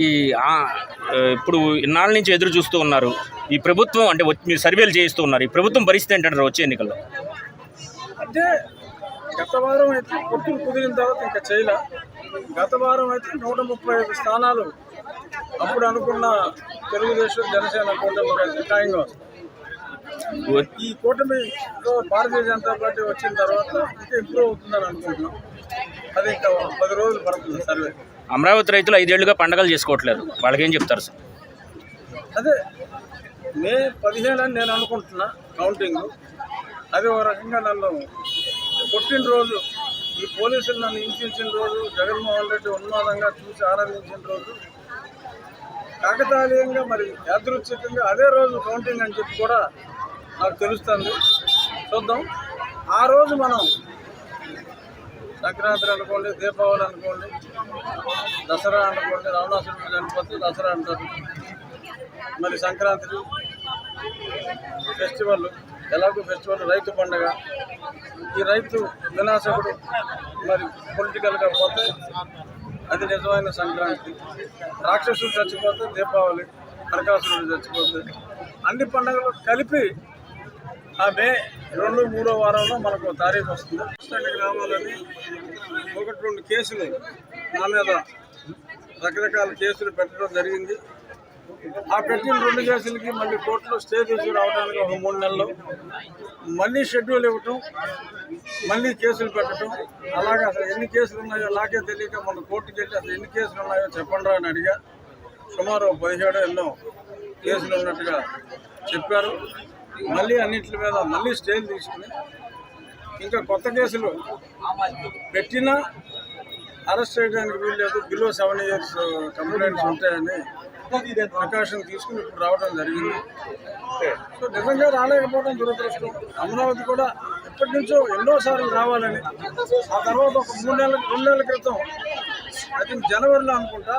ఈ ఇప్పుడు ఇన్నాళ్ళ నుంచి ఎదురు చూస్తూ ఉన్నారు. ఈ ప్రభుత్వం అంటే వచ్చి- మీరు సర్వేలు చేయిస్తూ ఉన్నారు. ఈ ప్రభుత్వం పరిస్థితి ఏంటంటారు వచ్చే ఎన్నికల్లో? అంటే గత వారం అయితే పొత్తులు కుదిరిన తర్వాత ఇంకా చేయలే. గత వారం అయితే నూట ముప్పై ఐదు స్థానాలు అప్పుడు అనుకున్న తెలుగుదేశం జనసేన కూటమి ఖాయంగా ఈ కూటమిలో భారతీయ జనతా పార్టీ వచ్చిన తర్వాత ఇంకా ఇంప్రూవ్ అవుతుందని అనుకుంటున్నాం. అది ఇంకా పది రోజులు పడుతుంది సర్వే. అమరావతి రైతులు ఐదేళ్ళుగా పండగలు చేసుకోవట్లేదు. వాళ్ళకేం చెప్తారు సార్? అదే మే పదిహేను అని నేను అనుకుంటున్నా కౌంటింగ్. అది ఒక రకంగా నన్ను కొట్టిన రోజు ఈ పోలీసులు నన్ను హింసించిన రోజు జగన్మోహన్ రెడ్డి ఉన్మాదంగా చూసి ఆనందించిన రోజు కాకతాళీయంగా మరి యాదృచ్ఛికంగా అదే రోజు కౌంటింగ్ అని చెప్పి కూడా నాకు తెలుస్తుంది. చూద్దాం. ఆ రోజు మనం సంక్రాంతి అనుకోండి దీపావళి అనుకోండి దసరా అనుకోండి రావణాసురుడు చనిపోతే దసరా అంటారు. మరి సంక్రాంతి ఫెస్టివల్ ఎలాగో ఫెస్టివల్ రైతు పండగ. ఈ రైతు వినాశకుడు మరి పొలిటికల్గా పోతే అది నిజమైన సంక్రాంతి. రాక్షసుడు చచ్చిపోతే దీపావళి నరకాసురుడు చచ్చిపోతే అన్ని పండుగలు కలిపి ఆ మే రెండు మూడో వారంలో మనకు తారీఖు వస్తుంది. ఇక్కడికి రావాలని ఒకటి రెండు కేసులు నా మీద రకరకాల కేసులు పెట్టడం జరిగింది. ఆ పెట్టిన రెండు కేసులకి మళ్ళీ కోర్టులో స్టే తీసుకు రావడానికి ఒక మూడు నెలలు. మళ్ళీ షెడ్యూల్ ఇవ్వటం మళ్ళీ కేసులు పెట్టడం అలాగే అసలు ఎన్ని కేసులు ఉన్నాయో నాకే తెలియక మన కోర్టుకి వెళ్ళి అసలు ఎన్ని కేసులు ఉన్నాయో చెప్పండి అని అడిగా. సుమారు ఒక పదిహేడు ఎన్నో కేసులు ఉన్నట్టుగా చెప్పారు. మళ్ళీ అన్నింటి మీద మళ్ళీ స్టేలు తీసుకుని ఇంకా కొత్త కేసులు పెట్టినా అరెస్ట్ చేయడానికి వీల్లేదు బిలో సెవెన్ ఇయర్స్ కంప్లైంట్స్ ఉంటాయని ప్రకాశం తీసుకుని ఇప్పుడు రావడం జరిగింది. సో నిజంగా రాలేకపోవడం దురదృష్టం. అమరావతి కూడా ఇప్పటి నుంచో ఎన్నోసార్లు రావాలని ఆ తర్వాత ఒక మూడు నెలల రెండు నెలల క్రితం ఐ థింక్ జనవరిలో అనుకుంటా